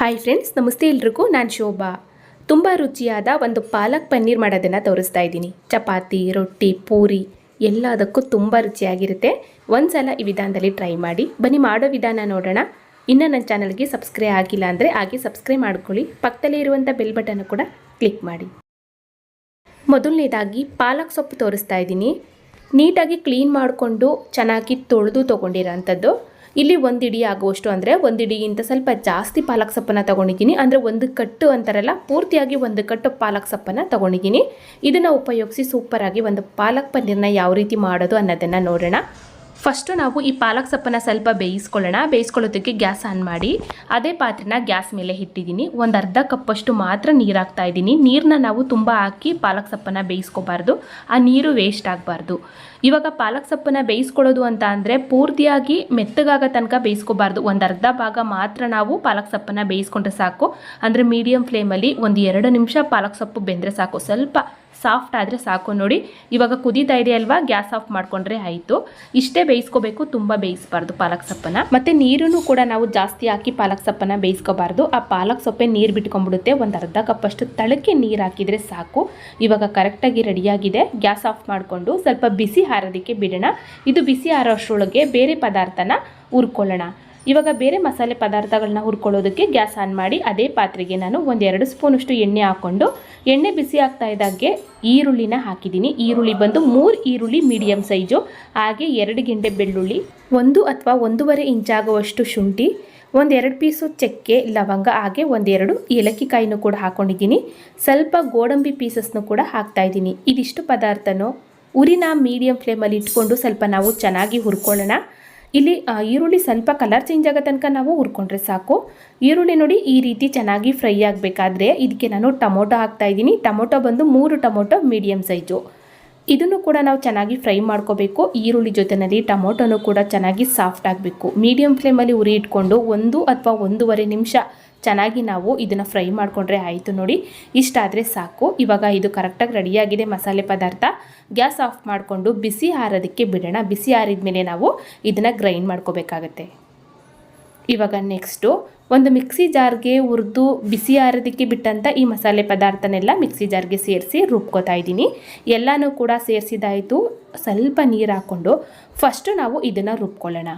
Hi friends ನಮಸ್ತೆ ಎಲ್ರಿಗೂ, ನಾನು ಶೋಭಾ. ತುಂಬ ರುಚಿಯಾದ ಒಂದು ಪಾಲಕ್ ಪನ್ನೀರ್ ಮಾಡೋದನ್ನು ತೋರಿಸ್ತಾ ಇದ್ದೀನಿ. ಚಪಾತಿ, ರೊಟ್ಟಿ, ಪೂರಿ, ಎಲ್ಲದಕ್ಕೂ ತುಂಬ ರುಚಿಯಾಗಿರುತ್ತೆ. ಒಂದು ಸಲ ಈ ವಿಧಾನದಲ್ಲಿ ಟ್ರೈ ಮಾಡಿ. ಬನ್ನಿ ಮಾಡೋ ವಿಧಾನ ನೋಡೋಣ. ಇನ್ನು ನನ್ನ ಚಾನಲ್ಗೆ ಸಬ್ಸ್ಕ್ರೈಬ್ ಆಗಿಲ್ಲ ಅಂದರೆ ಹಾಗೆ ಸಬ್ಸ್ಕ್ರೈಬ್ ಮಾಡ್ಕೊಳ್ಳಿ. ಪಕ್ಕದಲ್ಲೇ ಇರುವಂಥ ಬೆಲ್ ಬಟನ್ ಕೂಡ ಕ್ಲಿಕ್ ಮಾಡಿ. ಮೊದಲನೇದಾಗಿ ಪಾಲಕ್ ಸೊಪ್ಪು ತೋರಿಸ್ತಾ ಇದ್ದೀನಿ. ನೀಟಾಗಿ ಕ್ಲೀನ್ ಮಾಡಿಕೊಂಡು ಚೆನ್ನಾಗಿ ತೊಳೆದು ತೊಗೊಂಡಿರೋಂಥದ್ದು. ಇಲ್ಲಿ ಒಂದು ಆಗುವಷ್ಟು ಅಂದರೆ ಒಂದು ಇಡಿಗಿಂತ ಸ್ವಲ್ಪ ಜಾಸ್ತಿ ಪಾಲಕ್ ಸೊಪ್ಪನ್ನು ತೊಗೊಂಡಿದ್ದೀನಿ. ಅಂದರೆ ಒಂದು ಕಟ್ಟು ಅಂತಾರಲ್ಲ, ಪೂರ್ತಿಯಾಗಿ ಒಂದು ಕಟ್ಟು ಪಾಲಕ್ ಸೊಪ್ಪನ್ನು ತೊಗೊಂಡಿದ್ದೀನಿ. ಇದನ್ನು ಉಪಯೋಗಿಸಿ ಸೂಪರಾಗಿ ಒಂದು ಪಾಲಕ್ ಪನ್ನೀರನ್ನ ಯಾವ ರೀತಿ ಮಾಡೋದು ಅನ್ನೋದನ್ನು ನೋಡೋಣ. ಫಸ್ಟು ನಾವು ಈ ಪಾಲಕ್ ಸೊಪ್ಪನ್ನು ಸ್ವಲ್ಪ ಬೇಯಿಸ್ಕೊಳ್ಳೋಣ. ಬೇಯಿಸ್ಕೊಳ್ಳೋದಕ್ಕೆ ಗ್ಯಾಸ್ ಆನ್ ಮಾಡಿ. ಅದೇ ಪಾತ್ರೆನ ಗ್ಯಾಸ್ ಮೇಲೆ ಇಟ್ಟಿದ್ದೀನಿ. ಒಂದು ಅರ್ಧ ಕಪ್ಪಷ್ಟು ಮಾತ್ರ ನೀರು ಹಾಕ್ತಾ ಇದ್ದೀನಿ. ನೀರನ್ನ ನಾವು ತುಂಬ ಹಾಕಿ ಪಾಲಕ್ ಸೊಪ್ಪನ್ನು ಬೇಯಿಸ್ಕೋಬಾರ್ದು. ಆ ನೀರು ವೇಸ್ಟ್ ಆಗಬಾರ್ದು. ಇವಾಗ ಪಾಲಕ್ ಸೊಪ್ಪನ್ನು ಬೇಯಿಸ್ಕೊಳ್ಳೋದು ಅಂತ ಅಂದರೆ ಪೂರ್ತಿಯಾಗಿ ಮೆತ್ತಗಾಗ ತನಕ ಬೇಯಿಸ್ಕೋಬಾರ್ದು. ಒಂದು ಅರ್ಧ ಭಾಗ ಮಾತ್ರ ನಾವು ಪಾಲಕ್ ಸೊಪ್ಪನ್ನು ಬೇಯಿಸ್ಕೊಂಡ್ರೆ ಸಾಕು. ಅಂದರೆ ಮೀಡಿಯಮ್ ಫ್ಲೇಮಲ್ಲಿ ಒಂದು ಎರಡು ನಿಮಿಷ ಪಾಲಕ್ ಸೊಪ್ಪು ಬೆಂದರೆ ಸಾಕು. ಸ್ವಲ್ಪ ಸಾಫ್ಟ್ ಆದರೆ ಸಾಕು ನೋಡಿ. ಇವಾಗ ಕುದೀತಾ ಇದೆ ಅಲ್ವಾ ಗ್ಯಾಸ್ ಆಫ್ ಮಾಡಿಕೊಂಡ್ರೆ ಆಯಿತು. ಇಷ್ಟೇ ಬೇಯಿಸ್ಕೋಬೇಕು, ತುಂಬ ಬೇಯಿಸಬಾರ್ದು ಪಾಲಕ್ ಸೊಪ್ಪನ್ನು. ಮತ್ತು ನೀರನ್ನು ಕೂಡ ನಾವು ಜಾಸ್ತಿ ಹಾಕಿ ಪಾಲಕ್ ಸೊಪ್ಪನ್ನು ಬೇಯಿಸ್ಕೋಬಾರ್ದು. ಆ ಪಾಲಕ್ ಸೊಪ್ಪೆ ನೀರು ಬಿಟ್ಕೊಂಡ್ಬಿಡುತ್ತೆ. ಒಂದು ಅರ್ಧ ಕಪ್ಪಷ್ಟು ತಳಕ್ಕೆ ನೀರು ಹಾಕಿದರೆ ಸಾಕು. ಇವಾಗ ಕರೆಕ್ಟಾಗಿ ರೆಡಿಯಾಗಿದೆ ಗ್ಯಾಸ್ ಆಫ್ ಮಾಡಿಕೊಂಡು ಸ್ವಲ್ಪ ಬಿಸಿ ಹಾರೋದಕ್ಕೆ ಬಿಡೋಣ. ಇದು ಬಿಸಿ ಹಾರೋಷ್ಟರೊಳಗೆ ಬೇರೆ ಪದಾರ್ಥನ ಹುರ್ಕೊಳ್ಳೋಣ. ಇವಾಗ ಬೇರೆ ಮಸಾಲೆ ಪದಾರ್ಥಗಳನ್ನ ಹುರ್ಕೊಳ್ಳೋದಕ್ಕೆ ಗ್ಯಾಸ್ ಆನ್ ಮಾಡಿ ಅದೇ ಪಾತ್ರೆಗೆ ನಾನು ಒಂದೆರಡು ಸ್ಪೂನಷ್ಟು ಎಣ್ಣೆ ಹಾಕ್ಕೊಂಡು ಎಣ್ಣೆ ಬಿಸಿ ಆಗ್ತಾ ಇದ್ದಾಗೆ ಈರುಳ್ಳಿನ ಹಾಕಿದ್ದೀನಿ. ಈರುಳ್ಳಿ ಬಂದು ಮೂರು ಈರುಳ್ಳಿ ಮೀಡಿಯಮ್ ಸೈಜು, ಹಾಗೆ ಎರಡು ಗೆಂಡೆ ಬೆಳ್ಳುಳ್ಳಿ, ಒಂದು ಅಥವಾ ಒಂದೂವರೆ ಇಂಚಾಗುವಷ್ಟು ಶುಂಠಿ, ಒಂದೆರಡು ಪೀಸು ಚಕ್ಕೆ, ಲವಂಗ, ಹಾಗೆ ಒಂದೆರಡು ಏಲಕ್ಕಿ ಕಾಯಿನೂ ಕೂಡ ಹಾಕ್ಕೊಂಡಿದ್ದೀನಿ ಸ್ವಲ್ಪ ಗೋಡಂಬಿ ಪೀಸಸ್ನು ಕೂಡ ಹಾಕ್ತಾ ಇದ್ದೀನಿ. ಇದಿಷ್ಟು ಪದಾರ್ಥನೂ, ಉರಿನ ಮೀಡಿಯಂ ಫ್ಲೇಮಲ್ಲಿ ಇಟ್ಕೊಂಡು ಸ್ವಲ್ಪ ನಾವು ಚೆನ್ನಾಗಿ ಹುರ್ಕೊಳ್ಳೋಣ. ಇಲ್ಲಿ ಈರುಳ್ಳಿ ಸ್ವಲ್ಪ ಕಲರ್ ಚೇಂಜ್ ಆಗೋ ತನಕ ನಾವು ಹುರ್ಕೊಂಡ್ರೆ ಸಾಕು. ಈರುಳ್ಳಿ ನೋಡಿ ಈ ರೀತಿ ಚೆನ್ನಾಗಿ ಫ್ರೈ ಆಗಬೇಕಾದ್ರೆ ಇದಕ್ಕೆ ನಾನು ಟೊಮೊಟೊ ಹಾಕ್ತಾ ಇದ್ದೀನಿ. ಟೊಮೊಟೊ ಬಂದು ಮೂರು ಟೊಮೊಟೊ ಮೀಡಿಯಮ್ ಸೈಜು ಇದನ್ನು ಕೂಡ ನಾವು ಚೆನ್ನಾಗಿ ಫ್ರೈ ಮಾಡ್ಕೋಬೇಕು. ಈರುಳ್ಳಿ ಜೊತೆನಲ್ಲಿ ಟೊಮೊಟೊನು ಕೂಡ ಚೆನ್ನಾಗಿ ಸಾಫ್ಟ್ ಆಗಬೇಕು. ಮೀಡಿಯಮ್ ಫ್ಲೇಮಲ್ಲಿ ಉರಿ ಇಟ್ಕೊಂಡು ಒಂದು ಅಥವಾ ಒಂದೂವರೆ ನಿಮಿಷ ಚೆನ್ನಾಗಿ ನಾವು ಇದನ್ನು ಫ್ರೈ ಮಾಡಿಕೊಂಡ್ರೆ ಆಯಿತು ನೋಡಿ. ಇಷ್ಟಾದರೆ ಸಾಕು. ಇವಾಗ ಇದು ಕರೆಕ್ಟಾಗಿ ರೆಡಿಯಾಗಿದೆ ಮಸಾಲೆ ಪದಾರ್ಥ. ಗ್ಯಾಸ್ ಆಫ್ ಮಾಡಿಕೊಂಡು ಬಿಸಿ ಆರೋದಕ್ಕೆ ಬಿಡೋಣ. ಬಿಸಿ ಆರಿದ ಮೇಲೆ ನಾವು ಇದನ್ನು ಗ್ರೈಂಡ್ ಮಾಡ್ಕೋಬೇಕಾಗತ್ತೆ. ಇವಾಗ ನೆಕ್ಸ್ಟು ಒಂದು ಮಿಕ್ಸಿ ಜಾರ್ಗೆ ಹುರಿದು ಬಿಸಿ ಆರೋದಕ್ಕೆ ಬಿಟ್ಟಂಥ ಈ ಮಸಾಲೆ ಪದಾರ್ಥನೆಲ್ಲ ಮಿಕ್ಸಿ ಜಾರ್ಗೆ ಸೇರಿಸಿ ರುಬ್ಕೋತಾ ಇದ್ದೀನಿ. ಎಲ್ಲನೂ ಕೂಡ ಸೇರಿಸಿದಾಯಿತು. ಸ್ವಲ್ಪ ನೀರು ಹಾಕ್ಕೊಂಡು ಫಸ್ಟು ನಾವು ಇದನ್ನು ರುಬ್ಕೊಳ್ಳೋಣ.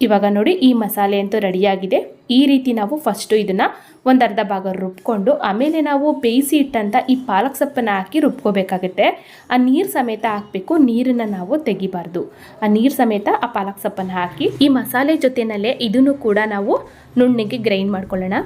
ಇವಾಗ ನೋಡಿ ಈ ಮಸಾಲೆ ಅಂತೂ ರೆಡಿಯಾಗಿದೆ. ಈ ರೀತಿ ನಾವು ಫಸ್ಟು ಇದನ್ನು ಒಂದು ಅರ್ಧ ಭಾಗ ರುಬ್ಕೊಂಡು, ಆಮೇಲೆ ನಾವು ಬೇಯಿಸಿ ಇಟ್ಟಂಥ ಈ ಪಾಲಕ್ ಸೊಪ್ಪನ್ನು ಹಾಕಿ ರುಬ್ಕೋಬೇಕಾಗುತ್ತೆ. ಆ ನೀರು ಸಮೇತ ಹಾಕಬೇಕು, ನೀರನ್ನು ನಾವು ತೆಗಿಬಾರ್ದು. ಆ ನೀರು ಸಮೇತ ಆ ಪಾಲಕ್ ಸೊಪ್ಪನ್ನು ಹಾಕಿ ಈ ಮಸಾಲೆ ಜೊತೆಯಲ್ಲೇ ಇದನ್ನು ಕೂಡ ನಾವು ನುಣ್ಣಗೆ ಗ್ರೈಂಡ್ ಮಾಡ್ಕೊಳ್ಳೋಣ.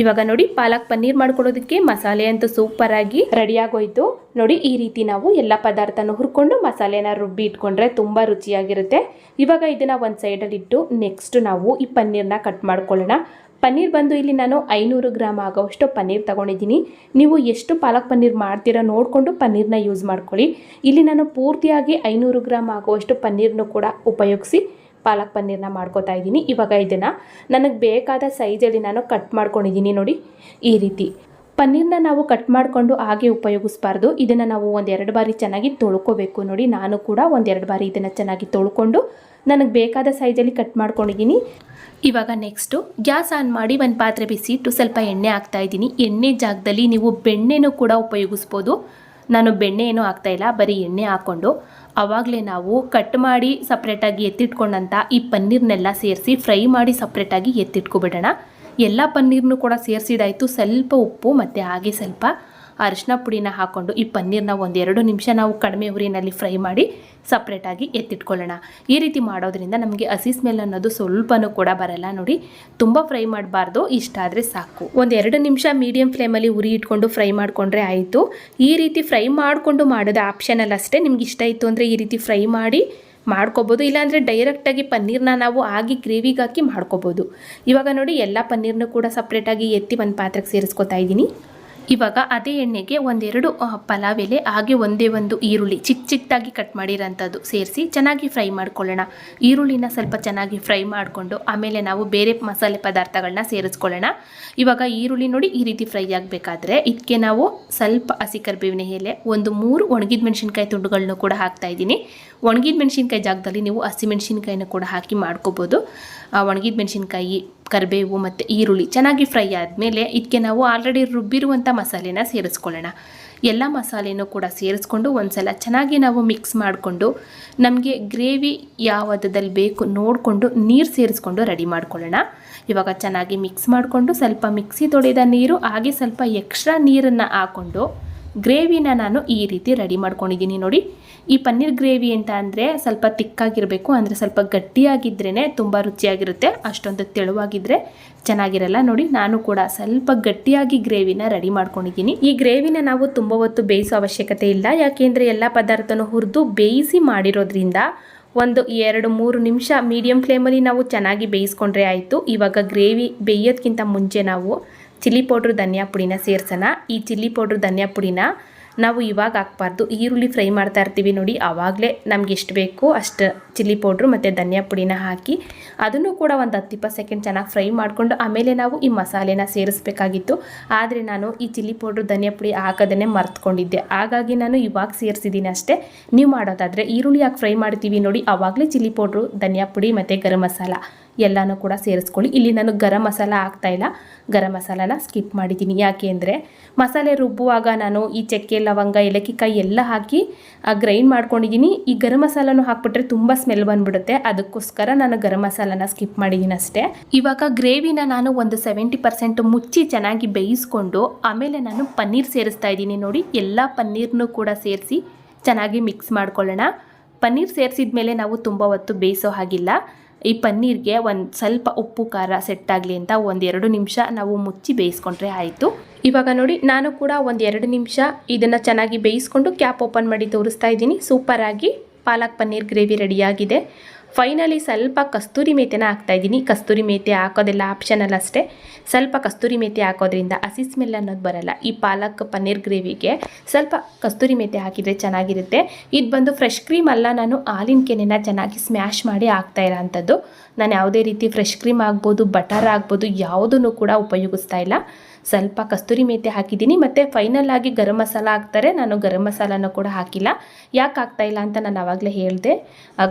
ಇವಾಗ ನೋಡಿ, ಪಾಲಕ್ ಪನ್ನೀರ್ ಮಾಡ್ಕೊಳ್ಳೋದಕ್ಕೆ ಮಸಾಲೆ ಅಂತೂ ರೆಡಿ ರೆಡಿಯಾಗೋಯ್ತು ನೋಡಿ, ಈ ರೀತಿ ನಾವು ಎಲ್ಲ ಪದಾರ್ಥನೂ ಹುರ್ಕೊಂಡು ಮಸಾಲೆನ ರುಬ್ಬಿ ಇಟ್ಕೊಂಡ್ರೆ ತುಂಬ ರುಚಿಯಾಗಿರುತ್ತೆ. ಇವಾಗ ಇದನ್ನು ಒಂದು ಸೈಡಲ್ಲಿ ಇಟ್ಟು ನೆಕ್ಸ್ಟ್ ನಾವು ಈ ಪನ್ನೀರ್ನ ಕಟ್ ಮಾಡ್ಕೊಳ್ಳೋಣ. ಪನ್ನೀರ್ ಬಂದು ಇಲ್ಲಿ ನಾನು ಐನೂರು ಗ್ರಾಮ್ ಆಗೋವಷ್ಟು ಪನ್ನೀರ್ ತಗೊಂಡಿದ್ದೀನಿ. ನೀವು ಎಷ್ಟು ಪಾಲಕ್ ಪನ್ನೀರ್ ಮಾಡ್ತೀರಾ ನೋಡಿಕೊಂಡು ಪನ್ನೀರ್ನ ಯೂಸ್ ಮಾಡ್ಕೊಳ್ಳಿ. ಇಲ್ಲಿ ನಾನು ಪೂರ್ತಿಯಾಗಿ ಐನೂರು ಗ್ರಾಮ್ ಆಗುವಷ್ಟು ಪನ್ನೀರ್ನು ಕೂಡ ಉಪಯೋಗಿಸಿ. ಪಾಲಕ್ ಪನ್ನೀರ್ನ ಮಾಡ್ಕೋತಾ ಇದ್ದೀನಿ. ಇವಾಗ ಇದನ್ನು ನನಗೆ ಬೇಕಾದ ಸೈಜಲ್ಲಿ ನಾನು ಕಟ್ ಮಾಡ್ಕೊಂಡಿದ್ದೀನಿ ನೋಡಿ. ಈ ರೀತಿ. ಪನ್ನೀರ್ನ ನಾವು ಕಟ್ ಮಾಡಿಕೊಂಡು ಹಾಗೆ ಉಪಯೋಗಿಸ್ಬಾರ್ದು. ಇದನ್ನು ನಾವು ಒಂದೆರಡು ಬಾರಿ ಚೆನ್ನಾಗಿ ತೊಳ್ಕೊಬೇಕು ನೋಡಿ. ನಾನು ಕೂಡ ಒಂದೆರಡು ಬಾರಿ ಇದನ್ನು ಚೆನ್ನಾಗಿ ತೊಳ್ಕೊಂಡು ನನಗೆ ಬೇಕಾದ ಸೈಜಲ್ಲಿ ಕಟ್ ಮಾಡ್ಕೊಂಡಿದ್ದೀನಿ. ಇವಾಗ ನೆಕ್ಸ್ಟು ಗ್ಯಾಸ್ ಆನ್ ಮಾಡಿ ಒಂದು ಪಾತ್ರೆ ಬಿಸಿ ಇಟ್ಟು ಸ್ವಲ್ಪ ಎಣ್ಣೆ ಹಾಕ್ತಾ ಇದ್ದೀನಿ. ಎಣ್ಣೆ ಜಾಗದಲ್ಲಿ ನೀವು ಬೆಣ್ಣೆನೂ ಕೂಡ ಉಪಯೋಗಿಸ್ಬೋದು. ನಾನು ಬೆಣ್ಣೆ ಏನೂ ಹಾಕ್ತಾ ಇಲ್ಲ, ಬರೀ ಎಣ್ಣೆ ಹಾಕ್ಕೊಂಡು. ಆವಾಗಲೇ ನಾವು ಕಟ್ ಮಾಡಿ ಸಪ್ರೇಟಾಗಿ ಎತ್ತಿಟ್ಕೊಂಡಂಥ ಈ ಪನ್ನೀರ್ನೆಲ್ಲ ಸೇರಿಸಿ ಫ್ರೈ ಮಾಡಿ ಸಪ್ರೇಟಾಗಿ ಎತ್ತಿಟ್ಕೊಬಿಡೋಣ. ಎಲ್ಲ ಪನ್ನೀರ್ನೂ ಕೂಡ ಸೇರಿಸಿದಾಯಿತು, ಸ್ವಲ್ಪ ಉಪ್ಪು ಮತ್ತು ಹಾಗೆ ಸ್ವಲ್ಪ. ಅರಿಶಿನ ಪುಡಿನ ಹಾಕ್ಕೊಂಡು ಈ ಪನ್ನೀರ್ನ ಒಂದೆರಡು ನಿಮಿಷ ನಾವು ಕಡಿಮೆ ಉರಿನಲ್ಲಿ ಫ್ರೈ ಮಾಡಿ ಸಪ್ರೇಟಾಗಿ ಎತ್ತಿಟ್ಕೊಳ್ಳೋಣ. ಈ ರೀತಿ ಮಾಡೋದ್ರಿಂದ ನಮಗೆ ಹಸಿ ಸ್ಮೆಲ್ ಅನ್ನೋದು ಸ್ವಲ್ಪನೂ ಕೂಡ ಬರಲ್ಲ ನೋಡಿ. ತುಂಬ ಫ್ರೈ ಮಾಡಬಾರ್ದು, ಇಷ್ಟ ಆದರೆ ಸಾಕು. ಒಂದೆರಡು ನಿಮಿಷ ಮೀಡಿಯಂ ಫ್ಲೇಮಲ್ಲಿ ಉರಿ ಇಟ್ಕೊಂಡು ಫ್ರೈ ಮಾಡಿಕೊಂಡ್ರೆ ಆಯಿತು. ಈ ರೀತಿ ಫ್ರೈ ಮಾಡಿಕೊಂಡು ಮಾಡೋದು ಆಪ್ಷನಲ್ ಅಷ್ಟೇ. ನಿಮ್ಗೆ ಇಷ್ಟ ಇತ್ತು ಅಂದರೆ ಈ ರೀತಿ ಫ್ರೈ ಮಾಡಿ ಮಾಡ್ಕೋಬೋದು. ಇಲ್ಲಾಂದರೆ ಡೈರೆಕ್ಟಾಗಿ ಪನ್ನೀರ್ನ ನಾವು ಆಗಿ ಗ್ರೇವಿಗೆ ಹಾಕಿ ಮಾಡ್ಕೋಬೋದು. ಇವಾಗ ನೋಡಿ, ಎಲ್ಲ ಪನ್ನೀರ್ನೂ ಕೂಡ ಸಪ್ರೇಟಾಗಿ ಎತ್ತಿ ಒಂದು ಪಾತ್ರೆಗೆ ಸೇರಿಸ್ಕೊತಾ ಇದ್ದೀನಿ. ಇವಾಗ ಅದೇ ಎಣ್ಣೆಗೆ ಒಂದೆರಡು ಪಲಾವ್ ಎಲೆ ಹಾಗೆ ಒಂದೇ ಒಂದು ಈರುಳ್ಳಿ ಚಿಕ್ಕ ಚಿಕ್ಕದಾಗಿ ಕಟ್ ಮಾಡಿರೋಂಥದ್ದು ಸೇರಿಸಿ ಚೆನ್ನಾಗಿ ಫ್ರೈ ಮಾಡ್ಕೊಳ್ಳೋಣ. ಈರುಳ್ಳಿನ ಸ್ವಲ್ಪ ಚೆನ್ನಾಗಿ ಫ್ರೈ ಮಾಡಿಕೊಂಡು ಆಮೇಲೆ ನಾವು ಬೇರೆ ಮಸಾಲೆ ಪದಾರ್ಥಗಳನ್ನ ಸೇರಿಸ್ಕೊಳ್ಳೋಣ. ಇವಾಗ ಈರುಳ್ಳಿ ನೋಡಿ ಈ ರೀತಿ ಫ್ರೈ ಆಗಬೇಕಾದ್ರೆ ಇದಕ್ಕೆ ನಾವು ಸ್ವಲ್ಪ ಹಸಿ ಕರ್ಬೇವಿನ ಎಲೆ, ಒಂದು ಮೂರು ಒಣಗಿದ ಮೆಣಸಿನ್ಕಾಯಿ ತುಂಡುಗಳನ್ನೂ ಕೂಡ ಹಾಕ್ತಾ ಇದ್ದೀನಿ. ಒಣಗಿದ ಮೆಣಸಿನ್ಕಾಯಿ ಜಾಗದಲ್ಲಿ ನೀವು ಹಸಿ ಮೆಣಸಿನ್ಕಾಯಿನ ಕೂಡ ಹಾಕಿ ಮಾಡ್ಕೋಬೋದು. ಒಣಗಿದ ಮೆಣಸಿನ್ಕಾಯಿ, ಕರಿಬೇವು ಮತ್ತು ಈರುಳ್ಳಿ ಚೆನ್ನಾಗಿ ಫ್ರೈ ಆದಮೇಲೆ ಇದಕ್ಕೆ ನಾವು ಆಲ್ರೆಡಿ ರುಬ್ಬಿರುವಂಥ ಮಸಾಲೆನ ಸೇರಿಸ್ಕೊಳ್ಳೋಣ. ಎಲ್ಲ ಮಸಾಲೆನೂ ಕೂಡ ಸೇರಿಸ್ಕೊಂಡು ಒಂದ್ಸಲ ಚೆನ್ನಾಗಿ ನಾವು ಮಿಕ್ಸ್ ಮಾಡಿಕೊಂಡು ನಮಗೆ ಗ್ರೇವಿ ಯಾವ ಹದದಲ್ಲಿ ಬೇಕು ನೋಡಿಕೊಂಡು ನೀರು ಸೇರಿಸ್ಕೊಂಡು ರೆಡಿ ಮಾಡ್ಕೊಳ್ಳೋಣ. ಇವಾಗ ಚೆನ್ನಾಗಿ ಮಿಕ್ಸ್ ಮಾಡಿಕೊಂಡು ಸ್ವಲ್ಪ ಮಿಕ್ಸಿ ತೊಳೆದ ನೀರು, ಹಾಗೆ ಸ್ವಲ್ಪ ಎಕ್ಸ್ಟ್ರಾ ನೀರನ್ನು ಹಾಕ್ಕೊಂಡು ಗ್ರೇವಿನ ನಾನು ಈ ರೀತಿ ರೆಡಿ ಮಾಡ್ಕೊಂಡಿದ್ದೀನಿ ನೋಡಿ. ಈ ಪನ್ನೀರ್ ಗ್ರೇವಿ ಅಂತ ಅಂದರೆ ಸ್ವಲ್ಪ ತಿಕ್ಕಾಗಿರಬೇಕು, ಅಂದರೆ ಸ್ವಲ್ಪ ಗಟ್ಟಿಯಾಗಿದ್ರೇ ತುಂಬ ರುಚಿಯಾಗಿರುತ್ತೆ. ಅಷ್ಟೊಂದು ತೆಳುವಾಗಿದ್ದರೆ ಚೆನ್ನಾಗಿರಲ್ಲ ನೋಡಿ, ನಾನು ಕೂಡ ಸ್ವಲ್ಪ ಗಟ್ಟಿಯಾಗಿ ಗ್ರೇವಿನ ರೆಡಿ ಮಾಡ್ಕೊಂಡಿದ್ದೀನಿ. ಈ ಗ್ರೇವಿನ ನಾವು ತುಂಬ ಹೊತ್ತು ಬೇಯಿಸೋ ಅವಶ್ಯಕತೆ ಇಲ್ಲ, ಯಾಕೆಂದರೆ ಎಲ್ಲ ಪದಾರ್ಥನೂ ಹುರಿದು ಬೇಯಿಸಿ ಮಾಡಿರೋದ್ರಿಂದ ಒಂದು ಎರಡು ಮೂರು ನಿಮಿಷ ಮೀಡಿಯಂ ಫ್ಲೇಮಲ್ಲಿ ನಾವು ಚೆನ್ನಾಗಿ ಬೇಯಿಸ್ಕೊಂಡ್ರೆ ಆಯಿತು. ಇವಾಗ ಗ್ರೇವಿ ಬೇಯೋದಕ್ಕಿಂತ ಮುಂಚೆ ನಾವು ಚಿಲ್ಲಿ ಪೌಡ್ರ್, ಧನಿಯಾ ಪುಡಿನ ಸೇರ್ಸೋಣ. ಈ ಚಿಲ್ಲಿ ಪೌಡ್ರ್, ಧನಿಯಾ ಪುಡಿನ ನಾವು ಇವಾಗ ಹಾಕ್ಬಾರ್ದು, ಈರುಳ್ಳಿ ಫ್ರೈ ಮಾಡ್ತಾ ಇರ್ತೀವಿ ನೋಡಿ, ಆವಾಗಲೇ ನಮ್ಗೆ ಎಷ್ಟು ಬೇಕು ಅಷ್ಟು ಚಿಲ್ಲಿ ಪೌಡ್ರು ಮತ್ತು ಧನಿಯಾ ಪುಡಿನ ಹಾಕಿ, ಅದನ್ನು ಕೂಡ ಒಂದು ಹತ್ತು ಇಪ್ಪತ್ತು ಸೆಕೆಂಡ್ ಚೆನ್ನಾಗಿ ಫ್ರೈ ಮಾಡಿಕೊಂಡು, ಆಮೇಲೆ ನಾವು ಈ ಮಸಾಲೆನ ಸೇರಿಸ್ಬೇಕಾಗಿತ್ತು. ಆದರೆ ನಾನು ಈ ಚಿಲ್ಲಿ ಪೌಡ್ರು, ಧನಿಯಾ ಪುಡಿ ಹಾಕೋದನ್ನೇ ಮರ್ತ್ಕೊಂಡಿದ್ದೆ. ಹಾಗಾಗಿ ನಾನು ಇವಾಗ ಸೇರಿಸಿದ್ದೀನಿ ಅಷ್ಟೇ. ನೀವು ಮಾಡೋದಾದರೆ ಈರುಳ್ಳಿ ಹಾಕಿ ಫ್ರೈ ಮಾಡ್ತೀವಿ ನೋಡಿ, ಆವಾಗಲೇ ಚಿಲ್ಲಿ ಪೌಡ್ರು, ಧನಿಯಾ ಪುಡಿ ಮತ್ತು ಗರಂ ಮಸಾಲ. ಎಲ್ಲನೂ ಕೂಡ ಸೇರಿಸ್ಕೊಳ್ಳಿ. ಇಲ್ಲಿ ನಾನು ಗರಂ ಮಸಾಲ ಹಾಕ್ತಾ ಇಲ್ಲ. ಗರಂ ಮಸಾಲಾನ ಸ್ಕಿಪ್ ಮಾಡಿದ್ದೀನಿ. ಯಾಕೆ ಅಂದರೆ ಮಸಾಲೆ ರುಬ್ಬುವಾಗ ನಾನು ಈ ಚಕ್ಕೆ, ಲವಂಗ, ಏಲಕ್ಕಿಕಾಯಿ ಎಲ್ಲ ಹಾಕಿ ಗ್ರೈಂಡ್ ಮಾಡ್ಕೊಂಡಿದ್ದೀನಿ. ಈ ಗರಂ ಮಸಾಲನೂ ಹಾಕ್ಬಿಟ್ರೆ ತುಂಬ ಸ್ಮೆಲ್ ಬಂದುಬಿಡುತ್ತೆ. ಅದಕ್ಕೋಸ್ಕರ ನಾನು ಗರಂ ಮಸಾಲಾನ ಸ್ಕಿಪ್ ಮಾಡಿದ್ದೀನಿ ಅಷ್ಟೇ. ಇವಾಗ ಗ್ರೇವಿನ ನಾನು ಒಂದು ಸೆವೆಂಟಿ ಪರ್ಸೆಂಟ್ ಮುಚ್ಚಿ ಚೆನ್ನಾಗಿ ಬೇಯಿಸ್ಕೊಂಡು, ಆಮೇಲೆ ನಾನು ಪನ್ನೀರ್ ಸೇರಿಸ್ತಾ ಇದ್ದೀನಿ ನೋಡಿ. ಎಲ್ಲ ಪನ್ನೀರ್ನೂ ಕೂಡ ಸೇರಿಸಿ ಚೆನ್ನಾಗಿ ಮಿಕ್ಸ್ ಮಾಡ್ಕೊಳ್ಳೋಣ. ಪನ್ನೀರ್ ಸೇರಿಸಿದ ಮೇಲೆ ನಾವು ತುಂಬ ಹೊತ್ತು ಬೇಯಿಸೋ ಹಾಗಿಲ್ಲ. ಈ ಪನ್ನೀರ್ಗೆ ಒಂದು ಸ್ವಲ್ಪ ಉಪ್ಪು, ಖಾರ ಸೆಟ್ ಆಗಲಿ ಅಂತ ಒಂದೆರಡು ನಿಮಿಷ ನಾವು ಮುಚ್ಚಿ ಬೇಯಿಸ್ಕೊಂಡ್ರೆ ಆಯಿತು. ಇವಾಗ ನೋಡಿ, ನಾನು ಕೂಡ ಒಂದು ಎರಡು ನಿಮಿಷ ಇದನ್ನು ಚೆನ್ನಾಗಿ ಬೇಯಿಸ್ಕೊಂಡು ಕ್ಯಾಪ್ ಓಪನ್ ಮಾಡಿ ತೋರಿಸ್ತಾ ಇದ್ದೀನಿ. ಸೂಪರಾಗಿ ಪಾಲಕ್ ಪನ್ನೀರ್ ಗ್ರೇವಿ ರೆಡಿಯಾಗಿದೆ ಫೈನಲಿ ಸ್ವಲ್ಪ ಕಸ್ತೂರಿ ಮೇತೆನ ಹಾಕ್ತಾ ಇದ್ದೀನಿ. ಕಸ್ತೂರಿ ಮೇತೆ ಹಾಕೋದೆಲ್ಲ ಆಪ್ಷನಲ್ ಅಷ್ಟೇ. ಸ್ವಲ್ಪ ಕಸ್ತೂರಿ ಮೇತೆ ಹಾಕೋದ್ರಿಂದ ಹಸಿ ಸ್ಮೆಲ್ ಅನ್ನೋದು ಬರಲ್ಲ. ಈ ಪಾಲಕ್ ಪನ್ನೀರ್ ಗ್ರೇವಿಗೆ ಸ್ವಲ್ಪ ಕಸ್ತೂರಿ ಮೇತೆ ಹಾಕಿದರೆ ಚೆನ್ನಾಗಿರುತ್ತೆ. ಇದು ಬಂದು ಫ್ರೆಶ್ ಕ್ರೀಮ್ ಅಲ್ಲ. ನಾನು ಹಾಲಿನ ಕೆನೆನ ಚೆನ್ನಾಗಿ ಸ್ಮ್ಯಾಶ್ ಮಾಡಿ ಹಾಕ್ತಾ ಇರೋ ಅಂಥದ್ದು ನಾನು ಯಾವುದೇ ರೀತಿ ಫ್ರೆಶ್ ಕ್ರೀಮ್ ಆಗ್ಬೋದು ಬಟರ್ ಆಗ್ಬೋದು, ಯಾವುದನ್ನು ಕೂಡ ಉಪಯೋಗಿಸ್ತಾ ಇಲ್ಲ. ಸ್ವಲ್ಪ ಕಸ್ತೂರಿ ಮೇತೆ ಹಾಕಿದ್ದೀನಿ. ಮತ್ತು ಫೈನಲ್ ಆಗಿ ಗರಂ ಮಸಾಲ ಹಾಕ್ತಾರೆ. ನಾನು ಗರಂ ಮಸಾಲನೂ ಕೂಡ ಹಾಕಿಲ್ಲ. ಯಾಕೆ ಇಲ್ಲ ಅಂತ ನಾನು ಆವಾಗಲೇ ಹೇಳಿದೆ.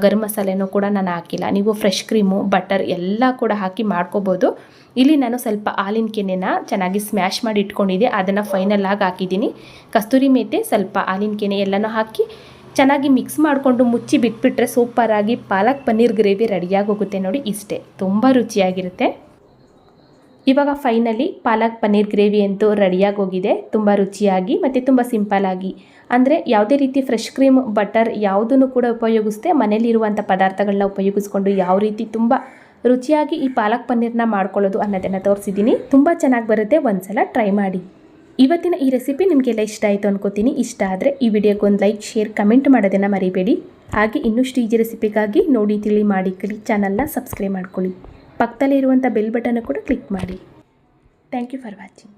ಗರಂ ಮಸಾಲೆನೂ ಕೂಡ ನಾನು ಹಾಕಿಲ್ಲ. ನೀವು ಫ್ರೆಶ್ ಕ್ರೀಮು ಬಟರ್ ಎಲ್ಲ ಕೂಡ ಹಾಕಿ ಮಾಡ್ಕೋಬೋದು. ಇಲ್ಲಿ ನಾನು ಸ್ವಲ್ಪ ಹಾಲಿನ ಕೆನೆನ ಚೆನ್ನಾಗಿ ಸ್ಮ್ಯಾಶ್ ಮಾಡಿ ಇಟ್ಕೊಂಡಿದ್ದೆ. ಅದನ್ನು ಫೈನಲ್ ಆಗಿ ಹಾಕಿದ್ದೀನಿ. ಕಸ್ತೂರಿ ಮೇತೆ ಸ್ವಲ್ಪ ಹಾಲಿನ ಕೆನೆ ಎಲ್ಲನೂ ಹಾಕಿ ಚೆನ್ನಾಗಿ ಮಿಕ್ಸ್ ಮಾಡಿಕೊಂಡು ಮುಚ್ಚಿ ಬಿಟ್ಬಿಟ್ರೆ ಸೂಪರಾಗಿ ಪಾಲಕ್ ಪನ್ನೀರ್ ಗ್ರೇವಿ ರೆಡಿಯಾಗಿ ಹೋಗುತ್ತೆ ನೋಡಿ ಇಷ್ಟೇ. ತುಂಬ ರುಚಿಯಾಗಿರುತ್ತೆ. ಇವಾಗ ಫೈನಲಿ ಪಾಲಕ್ ಪನ್ನೀರ್ ಗ್ರೇವಿ ಅಂತೂ ರೆಡಿಯಾಗಿ ಹೋಗಿದೆ ತುಂಬ ರುಚಿಯಾಗಿ ಮತ್ತು ತುಂಬ ಸಿಂಪಲಾಗಿ ಅಂದರೆ ಯಾವುದೇ ರೀತಿ ಫ್ರೆಶ್ ಕ್ರೀಮ್ ಬಟರ್ ಯಾವುದನ್ನು ಕೂಡ ಉಪಯೋಗಿಸ್ದೆ ಮನೇಲಿರುವಂಥ ಪದಾರ್ಥಗಳನ್ನ ಉಪಯೋಗಿಸ್ಕೊಂಡು ಯಾವ ರೀತಿ ತುಂಬ ರುಚಿಯಾಗಿ ಈ ಪಾಲಕ್ ಪನ್ನೀರ್ನ ಮಾಡ್ಕೊಳ್ಳೋದು ಅನ್ನೋದನ್ನು ತೋರಿಸಿದ್ದೀನಿ. ತುಂಬ ಚೆನ್ನಾಗಿ ಬರುತ್ತೆ. ಒಂದು ಸಲ ಟ್ರೈ ಮಾಡಿ. ಇವತ್ತಿನ ಈ ರೆಸಿಪಿ ನಿಮಗೆಲ್ಲ ಇಷ್ಟ ಆಯಿತು ಅನ್ಕೋತೀನಿ. ಇಷ್ಟ ಆದರೆ ಈ ವಿಡಿಯೋಗೆ ಒಂದು ಲೈಕ್ ಶೇರ್ ಕಮೆಂಟ್ ಮಾಡೋದನ್ನು ಮರಿಬೇಡಿ. ಹಾಗೆ ಇನ್ನಷ್ಟು ಈಜಿ ರೆಸಿಪಿಗಾಗಿ ನೋಡಿ, ತಿಳಿ, ಮಾಡಿ, ಕಲಿ ಚಾನಲ್ನ ಸಬ್ಸ್ಕ್ರೈಬ್ ಮಾಡ್ಕೊಳ್ಳಿ. ಪಕ್ಕದಲ್ಲೇ ಇರುವಂಥ ಬೆಲ್ ಬಟನ್ನು ಕೂಡ ಕ್ಲಿಕ್ ಮಾಡಿ. Thank you for watching